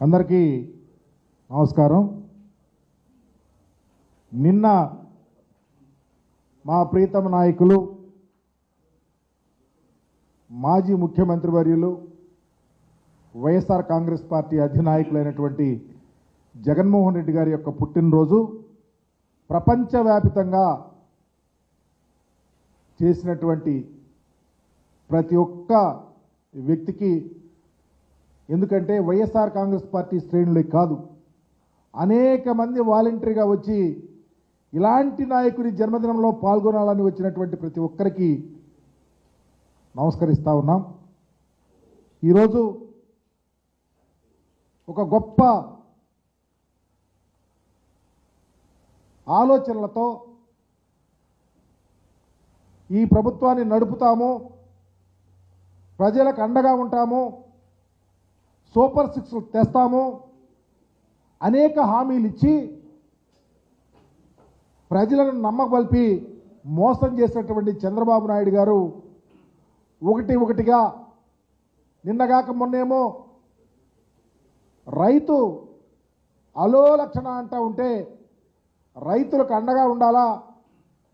అందరికీ నమస్కారం. నిన్న మా ప్రీతమ నాయకులు మాజీ ముఖ్యమంత్రి వర్యులు వైఎస్ఆర్ కాంగ్రెస్ పార్టీ అధినాయకులైనటువంటి జగన్మోహన్ రెడ్డి గారి యొక్క పుట్టినరోజు ప్రపంచవ్యాపితంగా చేసినటువంటి ప్రతి ఒక్క వ్యక్తికి ఎందుకంటే వైఎస్ఆర్ కాంగ్రెస్ పార్టీ శ్రేణులే కాదు. అనేక మంది వాలంటరీగా వచ్చి ఇలాంటి నాయకుడి జన్మదినంలో పాల్గొనాలని వచ్చినటువంటి ప్రతి ఒక్కరికి నమస్కరిస్తా ఉన్నాం. ఈరోజు ఒక గొప్ప ఆలోచనలతో ఈ ప్రభుత్వాన్ని నడుపుతాము ప్రజలకు అండగా ఉంటాము సూపర్ సిక్స్ తెస్తాము. అనేక హామీలు ఇచ్చి ప్రజలను నమ్మబలిపి మోసం చేసినటువంటి చంద్రబాబు నాయుడు గారు ఒకటి ఒకటిగా నిన్నగాక మొన్నేమో రైతు అలోలక్షణ అంటూ అంటా ఉంటే రైతులకు అండగా ఉండాలా?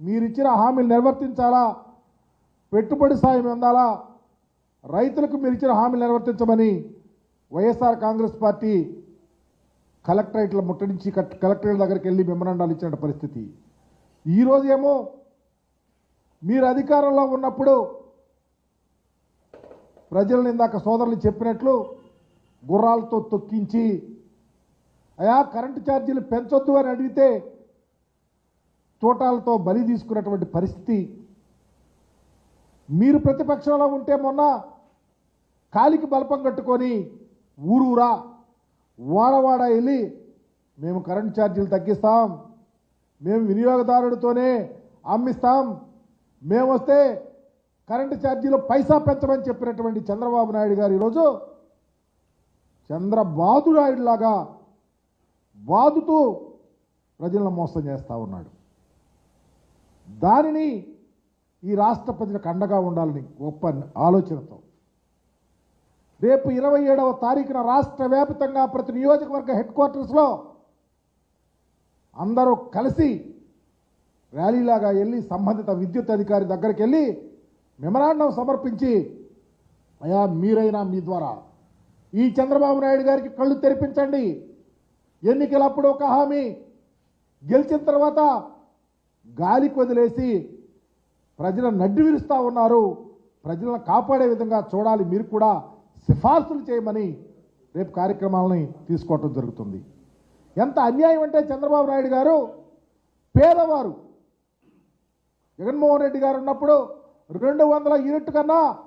మీరిచ్చిన హామీలు నిర్వర్తించాలా? పెట్టుబడి సాయం అందాలా? రైతులకు మీరు ఇచ్చిన హామీలు నిర్వర్తించమని వైఎస్ఆర్ కాంగ్రెస్ పార్టీ కలెక్టరేట్ల ముట్టడించి కట్- కలెక్టరేట్ దగ్గరికి వెళ్ళి మెమరాండాలు ఇచ్చిన పరిస్థితి. ఈరోజు ఏమో మీరు అధికారంలో ఉన్నప్పుడు ప్రజలను ఇందాక సోదరులు చెప్పినట్లు గుర్రాలతో తొక్కించి అయా కరెంటు ఛార్జీలు పెంచొద్దు అని అడిగితే తోటాలతో బలి తీసుకున్నటువంటి పరిస్థితి. మీరు ప్రతిపక్షంలో ఉంటే మొన్న కాలికి బలపం కట్టుకొని ఊరూరా వాడవాడ వెళ్ళి మేము కరెంట్ ఛార్జీలు తగ్గిస్తాం మేము వినియోగదారుడితోనే అమ్మిస్తాం మేము వస్తే కరెంటు ఛార్జీలు పైసా పెంచమని చెప్పినటువంటి చంద్రబాబు నాయుడు గారు ఈరోజు చంద్రబాబు నాయుడు లాగా బాదుతూ ప్రజలను మోసం చేస్తూ ఉన్నాడు. దానిని ఈ రాష్ట్ర ప్రజలకు అండగా ఉండాలని గొప్ప ఆలోచనతో రేపు ఇరవై ఏడవ తారీఖున రాష్ట్ర వ్యాప్తంగా ప్రతి నియోజకవర్గ హెడ్ క్వార్టర్స్లో అందరూ కలిసి ర్యాలీలాగా వెళ్ళి సంబంధిత విద్యుత్ అధికారి దగ్గరికి వెళ్ళి మెమరాండం సమర్పించి అయా మీరైనా మీ ద్వారా ఈ చంద్రబాబు నాయుడు గారికి కళ్ళు తెరిపించండి. ఎన్నికలప్పుడు ఒక హామీ. గెలిచిన తర్వాత గాలికి వదిలేసి ప్రజలను నడ్డి విరుస్తూ ఉన్నారు. ప్రజలను కాపాడే విధంగా చూడాలి. మీరు కూడా సిఫార్సులు చేయమని రేపు కార్యక్రమాలని తీసుకోవటం జరుగుతుంది. ఎంత అన్యాయం అంటే చంద్రబాబు నాయుడు గారు పేదవారు. జగన్మోహన్ రెడ్డి గారు ఉన్నప్పుడు రెండు వందల యూనిట్ కన్నా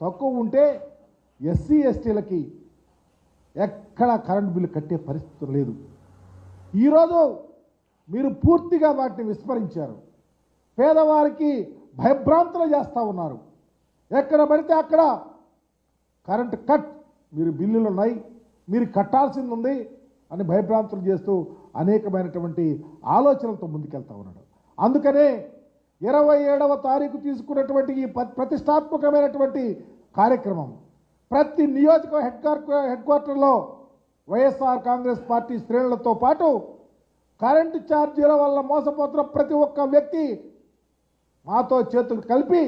తక్కువ ఉంటే ఎస్సీ ఎస్టీలకి ఎక్కడ కరెంట్ బిల్లు కట్టే పరిస్థితి లేదు. ఈరోజు మీరు పూర్తిగా వాటిని విస్మరించారు. పేదవారికి భయభ్రాంతులు చేస్తూ ఉన్నారు. ఎక్కడ పడితే అక్కడ కరెంట్ కట్ మీరు బిల్లులు ఉన్నాయి మీరు కట్టాల్సింది ఉంది అని భయభ్రాంతులు చేస్తూ అనేకమైనటువంటి ఆలోచనలతో ముందుకెళ్తా ఉన్నాడు. అందుకనే ఇరవై ఏడవ తారీఖు తీసుకున్నటువంటి ఈ ప్రతిష్టాత్మకమైనటువంటి కార్యక్రమం ప్రతి నియోజక హెడ్ హెడ్ క్వార్టర్లో వైఎస్ఆర్ కాంగ్రెస్ పార్టీ శ్రేణులతో పాటు కరెంటు ఛార్జీల వల్ల మోసపోతున్న ప్రతి ఒక్క వ్యక్తి మాతో చేతులు కలిపి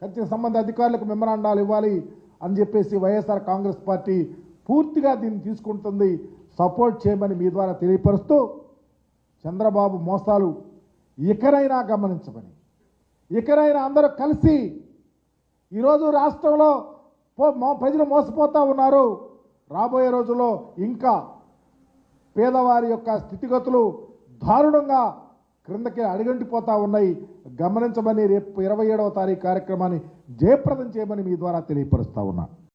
ఖచ్చితంగా సంబంధ అధికారులకు మెమరాండాలు ఇవ్వాలి అని చెప్పేసి వైఎస్ఆర్ కాంగ్రెస్ పార్టీ పూర్తిగా దీన్ని తీసుకుంటుంది. సపోర్ట్ చేయమని మీ ద్వారా తెలియపరుస్తూ చంద్రబాబు మోసాలు ఇకరైనా గమనించమని ఇకరైనా అందరూ కలిసి ఈరోజు రాష్ట్రంలో ప్రజలు మోసపోతూ ఉన్నారు. రాబోయే రోజుల్లో ఇంకా పేదవారి యొక్క స్థితిగతులు దారుణంగా క్రిందకి అడుగంటిపోతా ఉన్నాయి. గమనించమని రేపు ఇరవై ఏడవ తారీఖు కార్యక్రమాన్ని జయప్రదం చేయమని మీ ద్వారా తెలియపరుస్తా ఉన్నా.